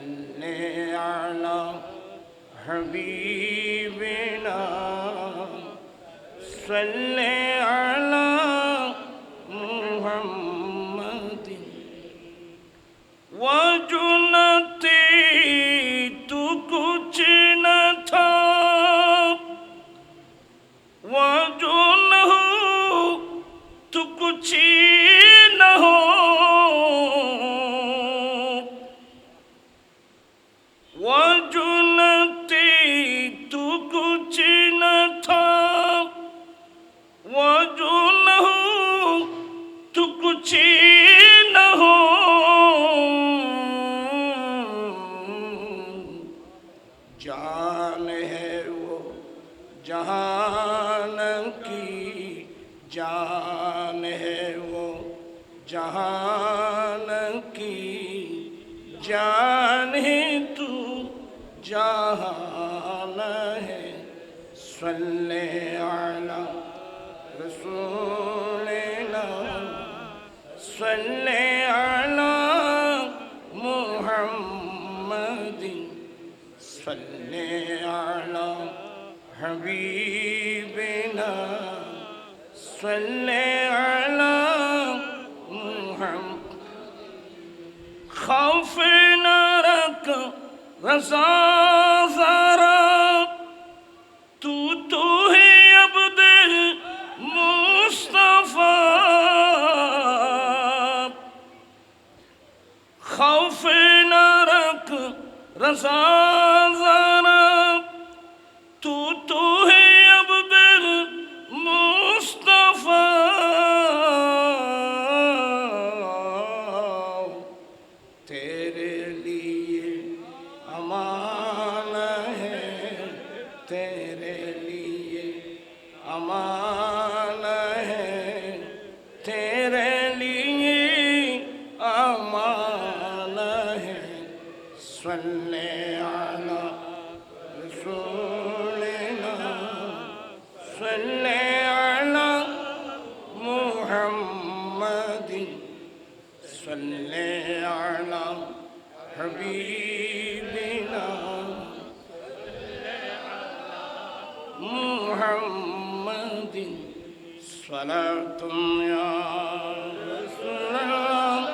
صلی علی حبیبنا صلی علی جان ہے وہ، جہان کی جان ہے وہ، جہان کی جان ہے تو جہان ہے۔ صلی علی رسولنا صلی على حبيبنا صل على محمد. خوف نرك رضا ذرا. تو تو ہے عبد مصطفی. خوف نرك رضا ذرا. صلاة يا رسول الله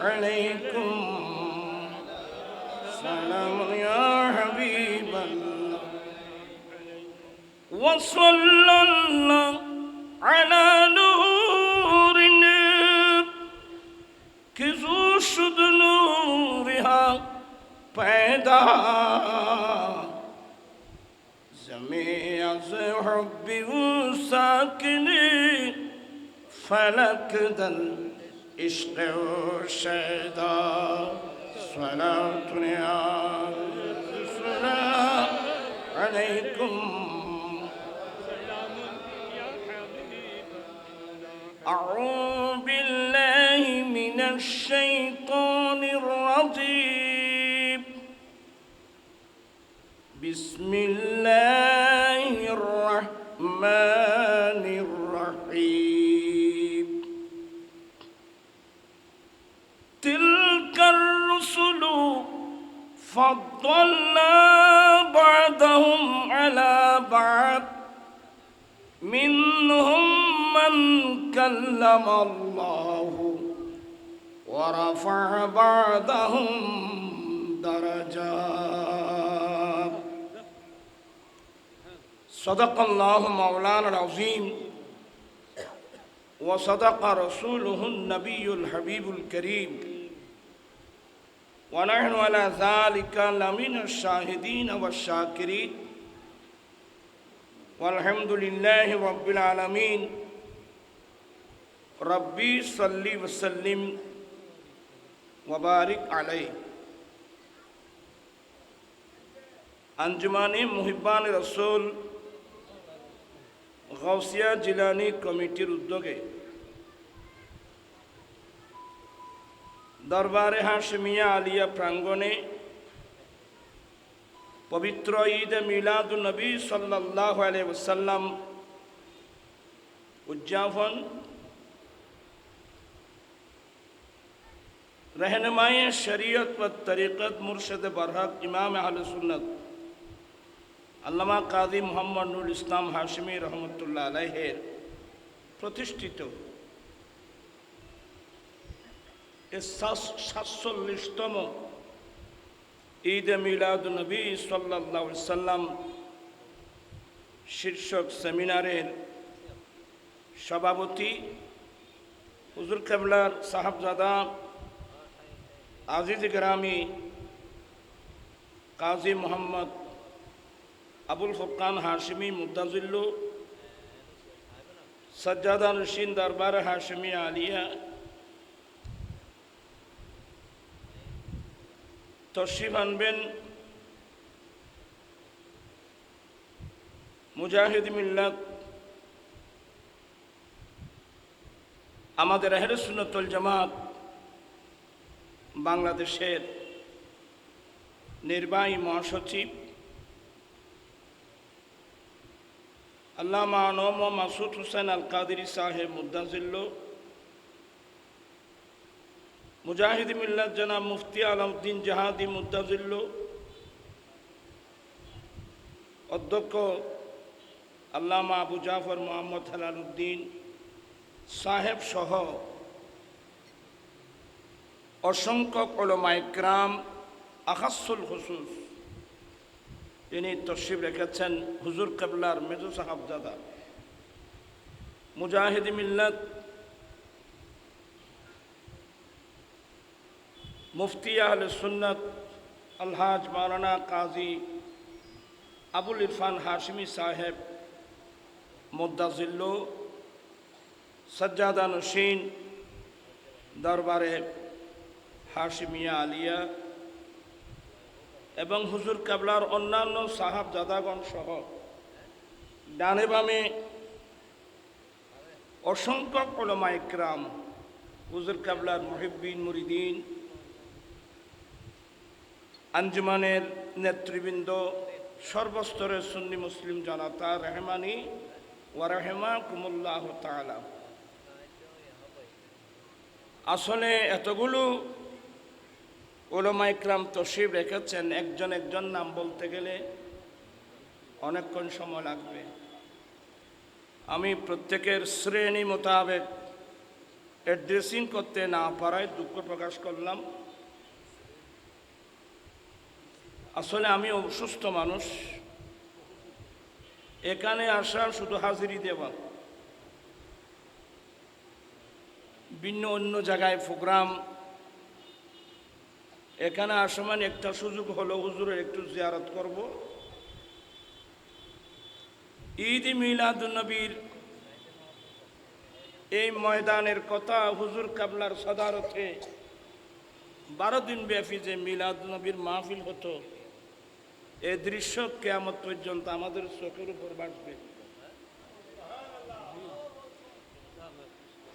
عليكم. سلام يا حبيب الله. وصلى الله على نور زو شد نورها پیدا. زمین از حب و فلك ذا العشق والشهداء صلاة يا سلام عليكم. أعوذ بالله من الشيطان الرجيم. بسم الله فضلنا بعضهم على بعض منهم من كلم الله ورفع بعضهم درجات. صدق الله مولانا العظيم وصدق رسوله النبي الحبيب الكريم. ونحن على ذلك لمن الشاهدين والشاكرين والحمد لله رب العالمين ربي صلي وسلم وبارك عليه আঞ্জুমানে মুহিব্বান রসুল গৌসিয়া জিলানি কমিটির উদ্যোগে দরবারে হাশমিয়া আলিয়া প্রাঙ্গণে পবিত্র ঈদ মিলাদুল নবী সাল্লাহ আলহ্লাম উদযাপন। রহনমাই শরীয়ত ও طریقت مرشد বরহক ইমাম اہل سنت علامہ قاضی মোহাম্মদ নুল ইসলাম হাশমি রহমতুল্লাহ আলহের প্রতিষ্ঠিত সাতচল্লিশতম ঈদ মিলাদ নবী সাল্লাহ সাল্লাম শীর্ষক সেমিনারের সভাপতি হুজুর কেবলার সাহাবজাদা আজিজ গ্রামী কাজী মোহাম্মদ আবুল ফরকান হাশমি মুদাজিল্লু সজ্জাদা নসীন দরবার হাশমি আলিয়া তশরিফ আনবেন। মুজাহিদ মিল্লাত, আমাদের আহলে সুন্নতুল জামাত বাংলাদেশের নির্বাহী মহাসচিব আল্লামা নম মাসুদ হুসেন আল কাদিরি সাহেব মুদাজিল্ল মুজাহিদ মিল্লাত জনাব মুফতি আলাউদ্দিন জাহাদি মুদাজিল্ল অধ্যক্ষ আল্লামা আবু জাফর মোহাম্মদ হেলাল উদ্দিন সাহেব সহ অসংখ্য কলমাইক্রাম আকাসুল হুসুস তিনি তশরিফ রেখেছেন হুজুর কেবলার মেজু সাহাবজাদা। মুজাহিদ মিল্লাত মুফতি আহলে সুন্নত আলহাজ মাওলানা কাজী আবুল ইরফান হাশমি সাহেব মুদাজিল্লু সজ্জাদা নসীন দরবারে হাশমিয়া আলিয়া এবং হুজুর কাবলার অন্যান্য সাহাব জাদাগণ সহ ডানে বামে অসংখ্য কলমা ইকরাম হুজুর কাবলার মহিবিন মুরিদিন আঞ্জুমানের নেতৃবৃন্দ, সর্বস্তরের সুন্নি মুসলিম জনতা, রেহমানি ওয়ারহেমা কুমুল্লাহ তালা আসলে এতগুলো ওলমা ইকরাম তশিব রেখেছেন, একজন একজন নাম বলতে গেলে অনেকক্ষণ সময় লাগবে। আমি প্রত্যেকের শ্রেণি মোতাবেক অ্যাড্রেসিং করতে না পারায় দুঃখ প্রকাশ করলাম। আসলে আমি অসুস্থ মানুষ। এখানে আসা শুধু হাজিরি দেওয়া। ভিন্ন অন্য জায়গায় প্রোগ্রাম। এখানে আসমান একটা সুযোগ হলো, হুজুরের একটু জিয়ারত করব। ঈদ মিলাদুন্নবীর এই ময়দানের কথা হুজুর কাবলার সদারতে বারো দিন ব্যাপী যে মিলাদুন্নবীর মাহফিল হতো এই দৃশ্য কেয়ামত পর্যন্ত আমাদের চোখের উপর বাসবে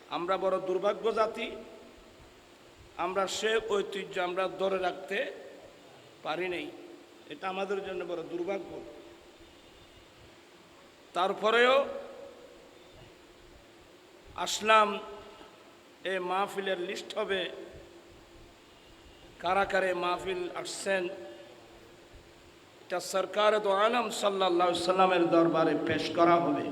আমরা বড় দুর্ভাগ্য জাতি। আমরা সে ঐতিহ্য আমরা ধরে রাখতে পারি নাই। এটা আমাদের জন্য বড় দুর্ভাগ্য। তারপরেও আসলাম এ মাহফিলের লিস্ট হবে। কারা কারে মাহফিল আসছেন? এটা সরকার তো আলম সাল্লা সাল্লামের দরবারে পেশ করা হবে।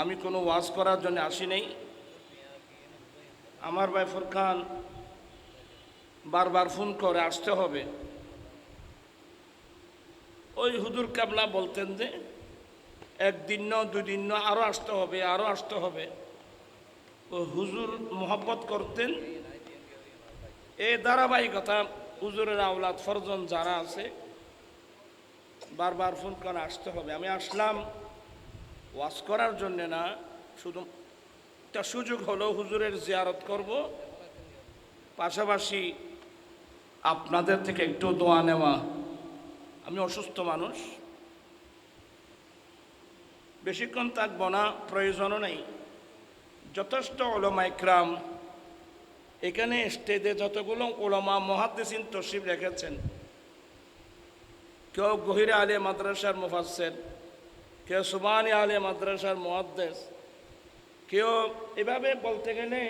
আমি কোনো ওয়াজ করার জন্য আসি নাই। আমার ভাই ফুরকান বারবার ফোন করে, আসতে হবে। ওই হুদুর কাবলা বলতেন যে, একদিন ন দুদিন ন আরও আসতে হবে আরও আসতে হবে। ও হুজুর মোহব্বত করতেন। এই ধারাবাহিকতা হুজুরের আওলাদ ফরজন যারা আছে, বারবার ফোন করে আসতে হবে। আমি আসলাম, ওয়াজ করার জন্যে না, শুধু একটা সুযোগ হলো হুজুরের জিয়ারত করব। পাশাপাশি আপনাদের থেকে একটু দোয়া নেওয়া। আমি অসুস্থ মানুষ। বেশিক্ষণ থাকব না, প্রয়োজনও নেই। যথেষ্ট ওলমা ইকরাম এখানে স্টেজে যতগুলো ওলমা মহাদ্দেসিন তসিব রেখেছেন, কেউ গহিরা আলী মাদ্রাসার মুফাসের কেউ সুবানি আলী মাদ্রাসার মহাদ্দেশ কেউ এভাবে বলতে গেলে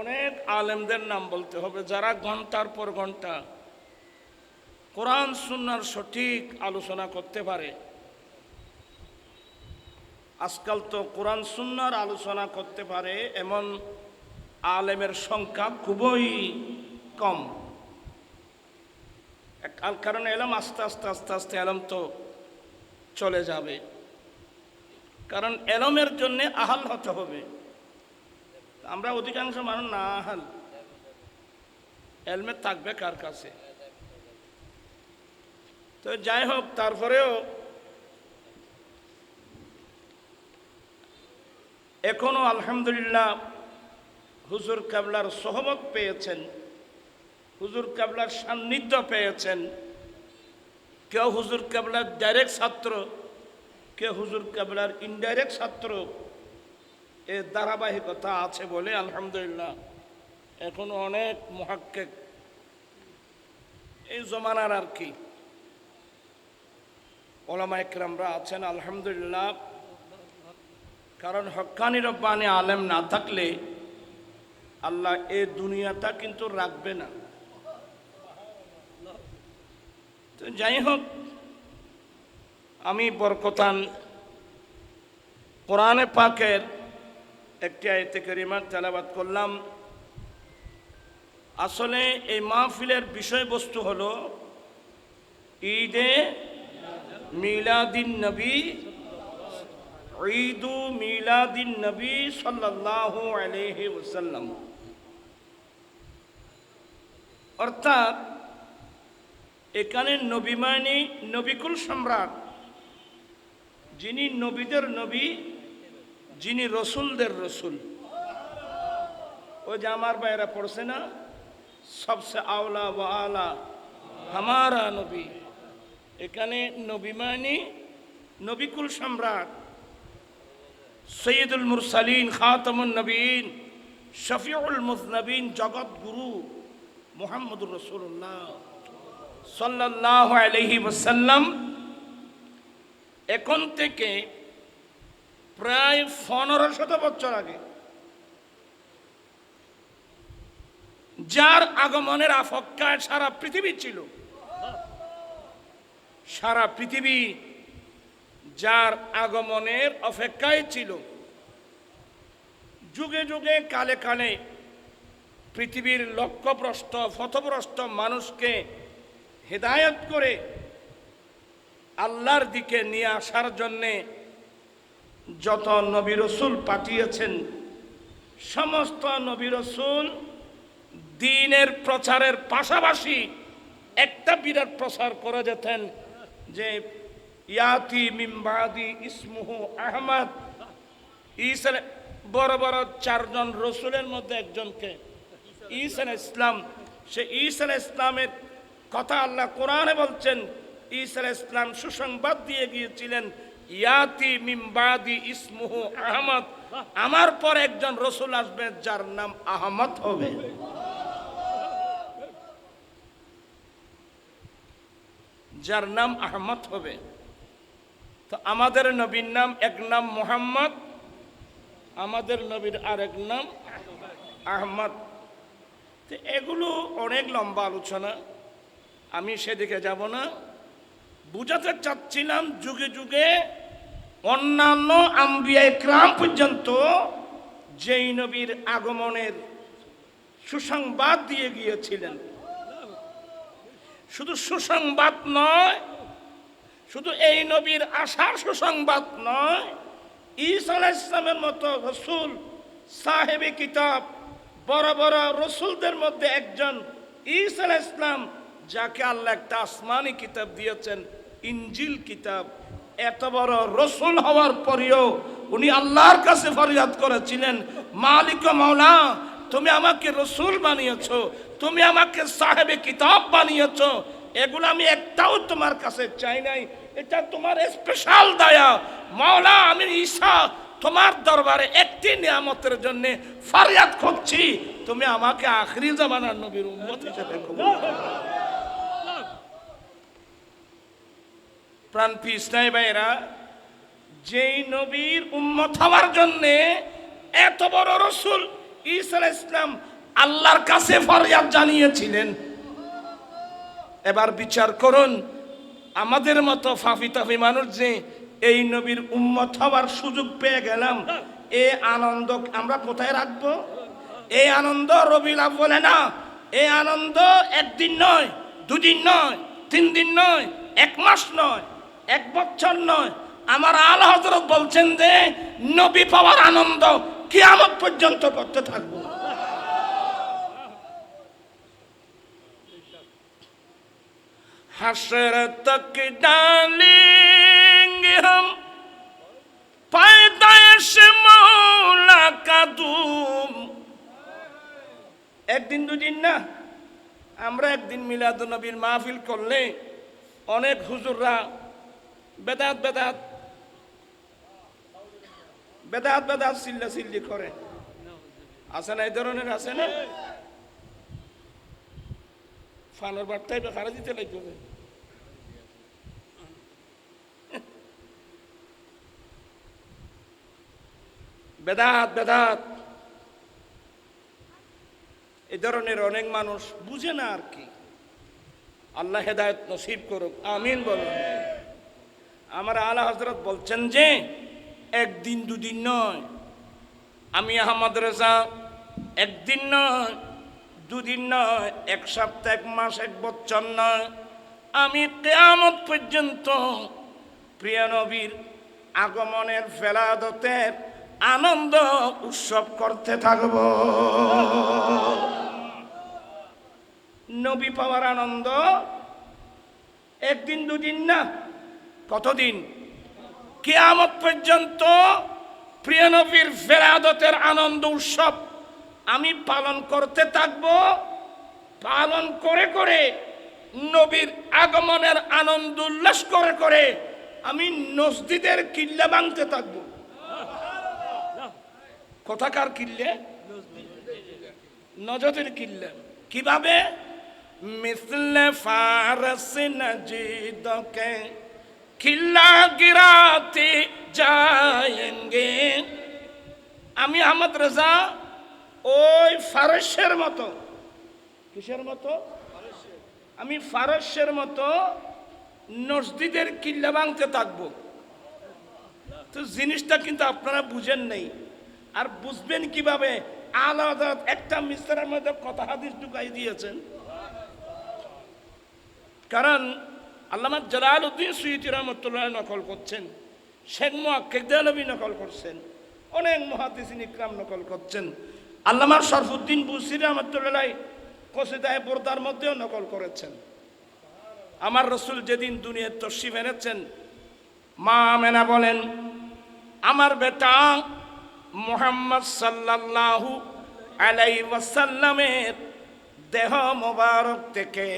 অনেক আলেমদের নাম বলতে হবে, যারা ঘণ্টার পর ঘণ্টা কোরআন, সুন্নার সঠিক আলোচনা করতে পারে। আজকাল তো কোরআন, সুন্নার আলোচনা করতে পারে, এমন আলেমের সংখ্যা খুবই কম। আর কারণ এলম আস্তে আস্তে আস্তে আস্তে এলম তো চলে যাবে। কারণ এলমের জন্যে আহাল হতে হবে। আমরা অধিকাংশ মানুষ না আহাল। এলমে থাকবে কার কাছে? তো যাই হোক, তারপরেও এখনও আলহামদুলিল্লাহ হুজুর কাবলার সহমত পেয়েছেন, হুজুর কাবলার সান্নিধ্য পেয়েছেন। কেউ হুজুর কাবলার ডাইরেক্ট ছাত্র, কেউ হুজুর কাবলার ইনডাইরেক্ট ছাত্র। এ ধারাবাহিকতা আছে বলে আলহামদুলিল্লাহ এখনও অনেক মহাক্কেক। এই জমানার আর কি। ওলামা একরামরা আছেন, আলহামদুলিল্লাহ। কারণ হক্কানি রব্বানি আলেম না থাকলে আল্লাহ এ দুনিয়াটা কিন্তু রাখবে না। যাই হোক, আমি বরকতান কোরআনে পাকের একটি আয়তে করিমার তেলাবাদ করলাম। আসলে এই মাহফিলের বিষয়বস্তু হলো ঈদে মিলাদিন নবী, ঈদু মিলাদিন নবী সাল্লাল্লাহু আলাইহি ওয়াসাল্লাম। অর্থাৎ এখানে নবী মানে নবিকুল সম্রাট। যিনি নবীদের নবী, যিনি রসুলদের রসুল। ও যে আমার বাইরা পড়ছে না? সবসে আওলা ও আলা হামারা নবী। এখানে নবী মানে নবিকুল সম্রাট। সৈয়দুল মুরসালিন, খাতামুন নবীন, শফিউল মুজনবিন জগৎ গুরু মোহাম্মদুর রসুল্লাহ সাল্লাহ আলহি ওসাল্লাম এখন থেকে প্রায় পনেরো শত বছর আগে যার আগমনের আফক্কায় সারা পৃথিবী ছিল, সারা পৃথিবী যার আগমনের অপেক্ষায় ছিল। যুগে যুগে কালে কালে পৃথিবীর লক্ষ্যভ্রষ্ট ফতভ্রষ্ট মানুষকে হেদায়ত করে আল্লাহর দিকে নিয়ে আসার জন্যে যত নবী রসুল পাঠিয়েছেন, সমস্ত নবী রসুল দিনের প্রচারের পাশাপাশি একটা বিরাট প্রচার করে যেতেন যে, ইয়াতি মিম্বাদি ইসমুহু আহমদ। ঈসা বড় বড় চারজন রসুলের মধ্যে একজনকে ঈসা ইসলাম সে ঈসা ইসলামের কথা আল্লাহ কোরআনে বলছেন, ঈসা ইসলাম সুসংবাদ দিয়ে গিয়েছিলেন, ইয়াতি মিমবাদি ইসমুহ আহমদ, আমার পর একজন রসুল আসবে যার নাম আহমদ হবে। যার নাম আহমদ হবে। তো আমাদের নবীর নাম এক নাম মোহাম্মদ, আমাদের নবীর আরেক নাম আহমদ। তো এগুলো অনেক লম্বা আলোচনা। আমি সেদিকে যাব না। বুঝাতে চাচ্ছিলাম যুগে যুগে অন্যান্য আম্বিয়ায় ক্রাম পর্যন্ত যেই নবীর আগমনের সুসংবাদ দিয়ে গিয়েছিলেন। শুধু সুসংবাদ নয়, শুধু এই নবীর আশার সুসংবাদ নয় ইসলামের মতো রসুল সাহেবে কিতাব বড় বড় রসুলদের মধ্যে একজন আলাইহিস ইসলাম যাকে আল্লাহ একটা আসমানি কিতাব দিয়েছেন ইঞ্জিল কিতাব। এত বড় রসুল হওয়ার পরেও উনি আল্লাহর কাছে ফরিয়াদ করেছিলেন, মালিক মাওলা, তুমি আমাকে রসুল বানিয়েছো, তুমি আমাকে সাহেবে কিতাব বানিয়েছো, এগুলো আমি একটাও তোমার কাছে চাই নাই, এটা তোমার স্পেশাল দয়া। মাওলা, আমি ঈশা তোমার দরবারে একটি নিয়ামতের জন্য ফরিয়াদ খুঁজছি তুমি আমাকে আখরি জামানার নবীর উম্মত হিসেবে। প্রাণ পিসনাই ভাইরা যেই নবীর উম্মত হওয়ার জন্যে এত বড় রসুল ঈসা ইসলাম আল্লাহর কাছে ফরিয়াদ জানিয়েছিলেন এবার বিচার করুন, আমাদের মতো ফাফি তাফি মানুষ যে এই নবীর উম্মত হওয়ার সুযোগ পেয়ে গেলাম। এ আনন্দ আমরা কোথায় রাখব? এই আনন্দ রবিলা বলে না। এই আনন্দ একদিন নয়, দুদিন নয়, তিন দিন নয়, এক মাস নয়, এক বছর নয়। আমার আল হজরত বলছেন যে, নবী পাওয়ার আনন্দ কিয়ামত পর্যন্ত করতে থাকব। হাসের তক ডালি ہم پیدائش مولا کا একদিন দুদিন না, আমরা একদিন মিলাদ নবীর মাহফিল করলে অনেক হুজুররা বেদাত বেদাত বেদাত বেদাত সিল্লা সিল্লি করে। আছে না এই ধরনের, আছে না? ফানোর বার্তায় বেকারা দিতে লাগবে। বেদাত বেদাত। এই ধরনের অনেক মানুষ বুঝে না আর কি। আল্লাহ হেদায়ত নসিব করুক, আমিন বলুন। আমার আলা হজরত বলছেন যে, একদিন দুদিন নয়। আমি আহমদ রেজা, একদিন নয়, দুদিন নয়, এক সপ্তাহ, এক মাস, এক বছর নয়। আমি কেয়ামত পর্যন্ত প্রিয় নবীর আগমনের ফেলাদতের আনন্দ উৎসব করতে থাকব। নবী পাওয়ার আনন্দ একদিন দুদিন না, কতদিন? কেয়ামত পর্যন্ত প্রিয় নবীর ফেরাদতের আনন্দ উৎসব আমি পালন করতে থাকব। পালন করে করে নবীর আগমনের আনন্দ উল্লাস করে করে আমি নসজিদের কিল্লা ভাঙতে থাকব। কোথাকার কিল্লে? নজদের কিল্লা। কীভাবে? মিসলে ফারস নজিদকে কিল্লা গিরাতে যায়েঙ্গে। আমি আহমদ রেজা, ওই ফারসের মতো। কিসের মতো? আমি ফারসের মতো নসদিদের কিল্লা ভাঙতে থাকব। তো জিনিসটা কিন্তু আপনারা বুঝেন নেই। আর বুঝবেন কীভাবে? আলাদা একটা মিস্ত্রের মধ্যে কথা হাদিস ঢুকাই দিয়েছেন। কারণ আল্লামা জালাল উদ্দিন সুইতি রহমতুল্লাহ নকল করছেন, শেখ মোয়াক্কেদালবী নকল করছেন, অনেক মহাদিসিন ইকরাম নকল করছেন। আল্লামা শরফুদ্দিন বুসির রহমতুল্লাহ কসিদায় বোরদার মধ্যেও নকল করেছেন। আমার রসুল যেদিন দুনিয়ার তসিফ এনেছেন, মা মেনা বলেন, আমার বেটা মোহাম্মদ সাল্লাল্লাহু আলাই ওয়াসাল্লামের দেহ মোবারক থেকে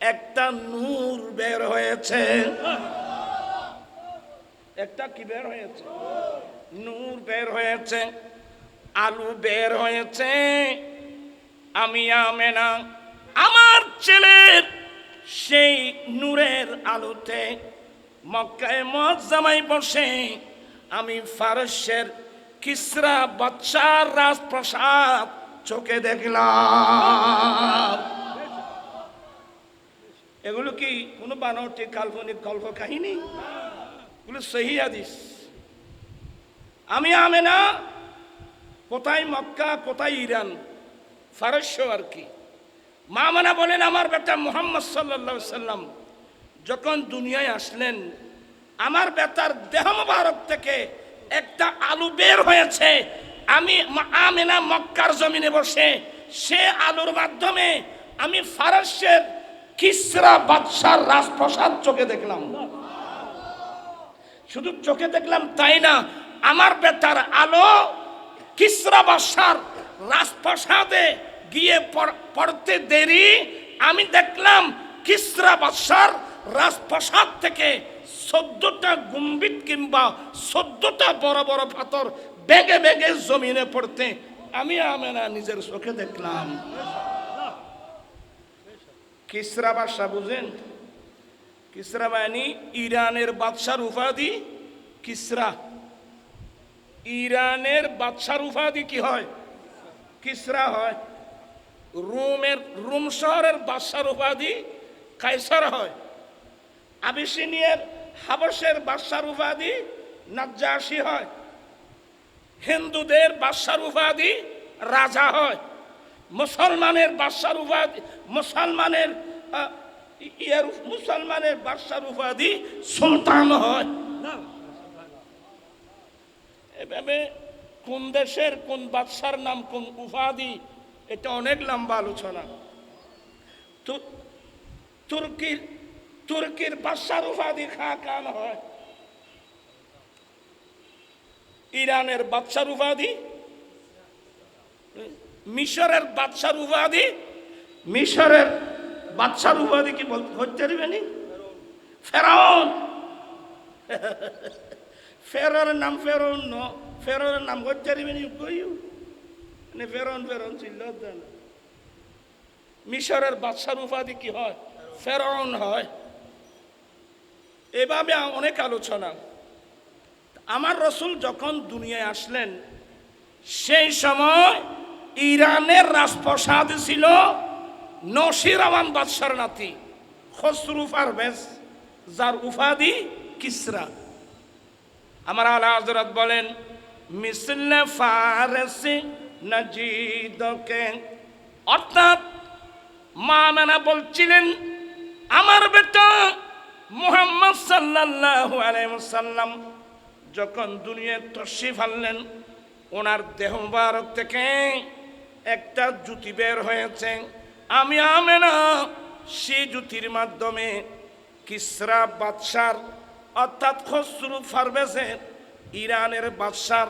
একটা নূর বের হয়েছে। একটা কি বের হয়েছে? নূর বের হয়েছে, আলু বের হয়েছে। আমি আমেনা, আমার ছেলের সেই নূরের আলোতে মক্কায় মজ্জামাই বসে, আমি ফারসের কিসরা বাচ্চার রাজপ্রসাদ? চোখে দেখলাম। এগুলো কি কোনো বানরটি কাল্পনিক গল্প কাহিনী? এগুলো সহি হাদিস। আমি আমেনা, কোথায় মক্কা, কোথায় ইরান? ফারস্য আর কি। মা মানা বলেন, আমার বেটা মোহাম্মদ সাল্লা সাল্লাম যখন দুনিয়ায় আসলেন, আমার বেটার দেহ মোবারক থেকে একটা আলু বের হয়েছে। আমি আমেনা মক্কার জমিনে বসে সে আলুর মাধ্যমে আমি ফারস্যের কিসরা বাদশার রাজপ্রসাদ চোখে দেখলাম। শুধু চোখে দেখলাম তাই না, আমার বেটার আলো কিসরা বাদশার রাজপ্রসাদে গিয়ে পড়- পড়তে দেরি। আমি দেখলাম কিসরা বাদশার রাজপ্রসাদ থেকে চোদ্দটা গুম্বিত কিংবা চোদ্দটা বড় বড় পাথর বেগে বেগে জমিনে পড়তে, আমি আমেনা নিজের চোখে দেখলাম। কিসরা বাদশাহ বুঝেন? কিসরা মানে ইরানের বাদশার উপাধি কিসরা। ইরানের বাদশার উপাধি কি হয়? কিসরা হয়। রোমের, রোম শহরের বাদশার উপাধি কাইসার হয়। আবিসিনিয়ার হাবসের বাদশার উপাধি নাজ্জাসি হয়। হিন্দুদের বাদশার উপাধি রাজা হয়। মুসলমানের বাদশার উপাধি মুসলমানের ইয়ার মুসলমানের বাদশার উপাধি সুলতান হয়। এভাবে কোন দেশের কোন বাদশার নাম কোন উপাধি এটা অনেক লম্বা আলোচনা। তু- তুর্কির তুর্কির বাদশার উপাধি খা কান হয়। ইরানের বাদশার উপাধি মিশরের বাদশার উপাধি মিশরের বাদশার উপাধি কি বলতে হচ্ছে দিবেনি ফেরাউন। ফেরোর নাম ফেরোন ন ফেরোর নাম হচ্ছে দিবেনি কইও? মানে ফেরন ফেরন ছিল মিশরের বাদশার উপাধি কি হয়? ফেরন হয়। এভাবে অনেক আলোচনা। আমার রসুল যখন দুনিয়ায় আসলেন, সেই সময় ইরানের রাজপ্রসাদ ছিল নসিরামান বাদশার নাতি খসরু পারভেজ যার উপাধি কিসরা। আমার আলা হজরত বলেন, মিসলে ফারসি নজিদকে। অর্থাৎ মা মেনা বলছিলেন, আমার বেটা মুহাম্মদ সাল্লাল্লাহু আলাইহি ওয়াসাল্লাম যখন দুনিয়ায় তশরিফ আনলেন, ওনার দেহ মুবারক থেকে একটা জুতি বের হয়েছে। আমি আমেনা, সেই জুতির মাধ্যমে কিসরা বাদশার, অর্থাৎ খসরু ফারবেজের ইরানের বাদশার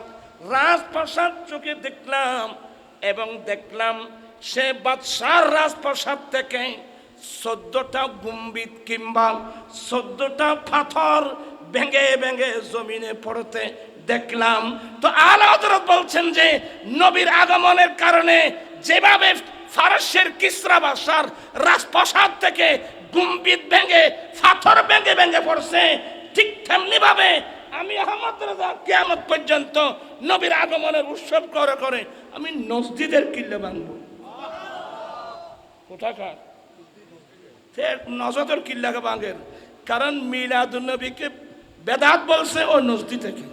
রাজপ্রাসাদ চোখে দেখলাম এবং দেখলাম সে বাদশার রাজপ্রাসাদ থেকে চোদ্দটা গুম্বিত কিংবা চোদ্দটা পাথর ভেঙে ভেঙে জমিনে পড়তে দেখলাম। তো আলা হযরত বলছেন যে, নবীর আগমনের কারণে যেভাবে ফারসের কিসরা বাসার রাজপ্রাসাদ থেকে গুম্বিত ভেঙে, পাথর ভেঙে ভেঙে পড়ছে, ঠিক তেমনি ভাবে আমি কেয়ামত পর্যন্ত নবীর আগমনের উৎসব করে করে আমি নজদিদের কিল্লে ভাঙবো কোথাকার? নজদের কিল্লাকে ভাঙের কারণ মিলাদুন্নবীকে বেদাত বলছে ও নজদি থেকে।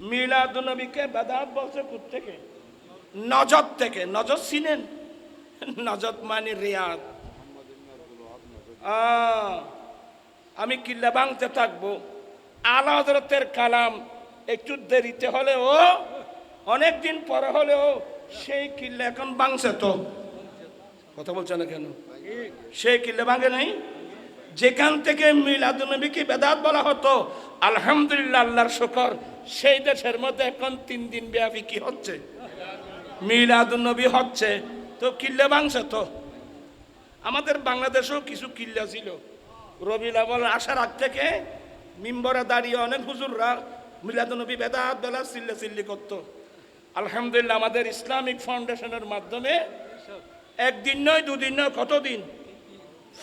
মিলাদুন্নবীকে বেদাত বলছে থেকে নজর থেকে। নজর চিনেন নজর মানে রিয়াদ। আমি কিল্লা ভাঙতে থাকব। আলা কালাম একটু দেরিতে হলেও অনেক দিন পরে হলেও সেই কিল্লা এখন ভাঙছে তো। কথা বলছে না কেন? সেই কিল্লা ভাঙে নাই? যেখান থেকে মিলাদুনবীকে বেদাত বলা হতো, আলহামদুলিল্লাহ আল্লাহর শুকর, সেই দেশের মধ্যে এখন তিন দিন ব্যাপী কি হচ্ছে? মিলাদুন্নবী হচ্ছে, তো কিল্লা ভাঙছে তো। আমাদের বাংলাদেশেও কিছু কিল্লা ছিল। রবি লাবল আসার আগ থেকে মিম্বরে দাঁড়িয়ে অনেক হুজুররা মিলাদুনবী বেদাত বেলা চিল্লে চিল্লি করতো। আলহামদুলিল্লাহ আমাদের ইসলামিক ফাউন্ডেশনের মাধ্যমে একদিন নয়, দুদিন নয়, কতদিন?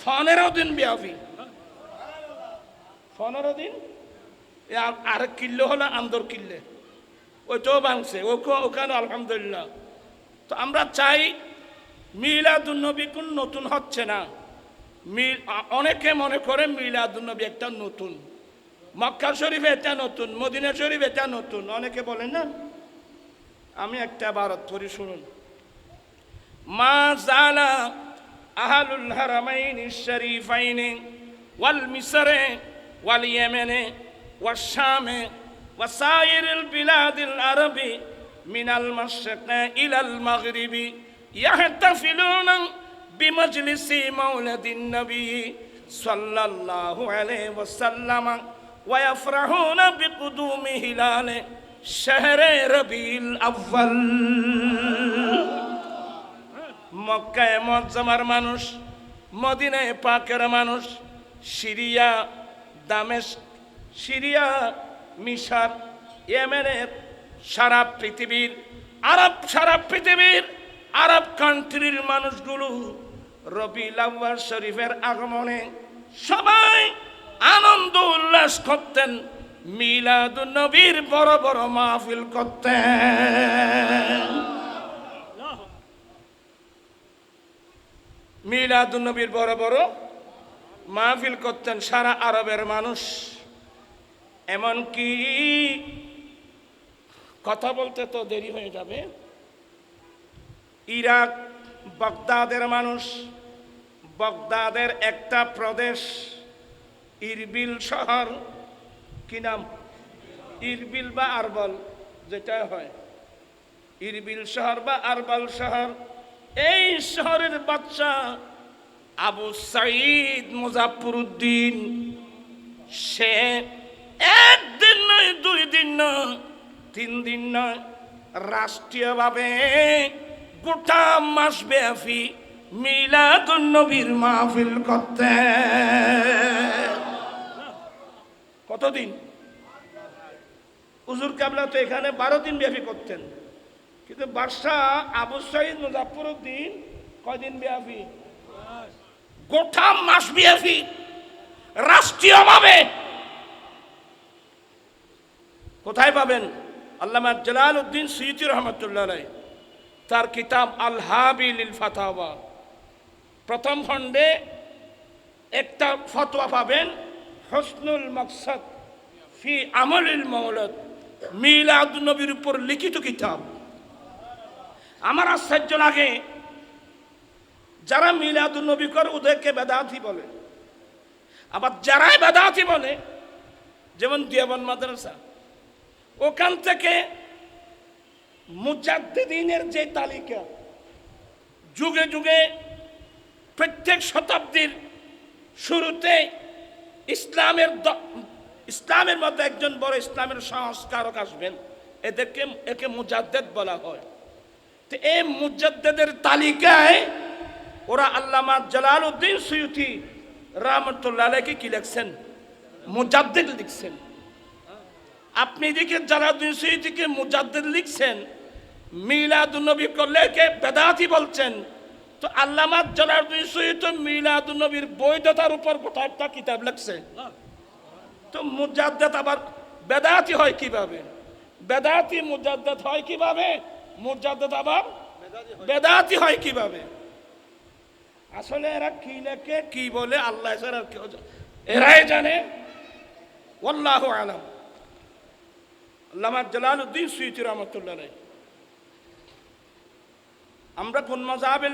পনেরো দিন ব্যাপী। পনেরো দিন? আর- কিল্লো হলো আন্দর কিল্লে। ওইটাও ভাঙছে ওকে, ওখানে আলহামদুলিল্লাহ। তো আমরা চাই মিলাদুন্নবী কোন নতুন হচ্ছে না। মিল অনেকে মনে করে মিলাদুন্নবী একটা নতুন। মক্কা শরীফ এটা নতুন, মদিনা শরীফ এটা নতুন। অনেকে বলেন না, আমি একটা ভারত পড়ি শুনুন। ما زال أهل الحرمين الشريفين والمصر واليمن والشام وسائر البلاد العربي من المشرق إلى المغرب يحتفلون بمجلس مولد النبي صلى الله عليه وسلم ويفرحون بقدوم هلال شهر ربيع الأول. মক্কায় মজ্জামার মানুষ, মদিনায় পাকের মানুষ, সিরিয়া দামেশ সিরিয়া, মিশর, ইয়েমেনের সারা পৃথিবীর, আরব সারা পৃথিবীর আরব কান্ট্রির মানুষগুলো রবি লাউয়ার শরীফের আগমনে সবাই আনন্দ উল্লাস করতেন, মিলাদুন নবীর বড় বড় মাহফিল করতেন। মিলাদুন্নবীর বড় বড় মাহফিল করতেন সারা আরবের মানুষ। এমনকি কথা বলতে তো দেরি হয়ে যাবে। ইরাক, বগদাদের মানুষ, বগদাদের একটা প্রদেশ, ইরবিল শহর, কি নাম? ইরবিল বা আরবল, যেটা হয়। ইরবিল শহর বা আরবাল শহর এই শহরের বাচ্চা আবু সাইদ মুজাফর উদ্দিন সে একদিন নয়, দুই দিন নয়, তিন দিন নয়, রাষ্ট্রীয়ভাবে গোটা মাস ব্যাপী মিলাদুন নবীর মাহফিল করতে। কতদিন? হুজুর কাবলা তো এখানে বারো দিন ব্যাপী করতেন। কিন্তু বাদশাহ আবু সাইদ মুজাফর উদ্দিন কয়দিন ব্যাপী গোটা মাস ব্যাপী রাষ্ট্রীয়ভাবে। কোথায় পাবেন? আল্লামা জালাল উদ্দিন সৈয়দি রহমতুল্লাহ তার কিতাব আল হাবিল ফাতাওয়া। প্রথম খণ্ডে একটা ফতোয়া পাবেন, হসনুল মকসদ ফি আমলিল মৌলদ মিলাদ নবীর উপর লিখিত কিতাব। আমার আশ্চর্য লাগে। যারা মিলাদ নবী করে ওদেরকে বেদাতি বলে। আবার যারাই বেদাতি বলে, যেমন দিয়াবন মাদ্রাসা, ওখান থেকে মুজাদ্দিনের যে তালিকা, যুগে যুগে প্রত্যেক শতাব্দীর শুরুতে ইসলামের ইসলামের মধ্যে একজন বড় ইসলামের সংস্কারক আসবেন। এদেরকে, একে মুজাদ্দেদ বলা হয়। তো এই মুজাদ্দেদের তালিকায় ওরা আল্লামা জালাল উদ্দিন সৈয়দি রহমতুল্লাহ আলাইকে কি লিখছেন? মুজাদ্দেদ লিখছেন। আপনি এদিকে জালালউদ্দিন সৈয়দিকে মুজাদ্দেদ লিখছেন মিলাদুন্নবী করলে কে বেদাতি বলছেন। তো আল্লামা জালালউদ্দিন সৈয়দ মিলাদুন্নবীর বৈধতার উপর গোটা একটা কিতাব লিখছে? তো মুজাদ্দেদ আবার বেদাতি হয় কীভাবে? বেদাতি মুজাদ্দেদ হয় কীভাবে? মুজাদ্দেদ আবার বেদাতি হয় কীভাবে? আসলে এরা কি লেখে, কি বলে, আল্লাহ ছাড়া কেউ এরাই জানে। ওল্লাহ আলম। আল্লামা জালালউদ্দিন সুইতি রহমতুল্লাহ। আমরা কোন মজাবের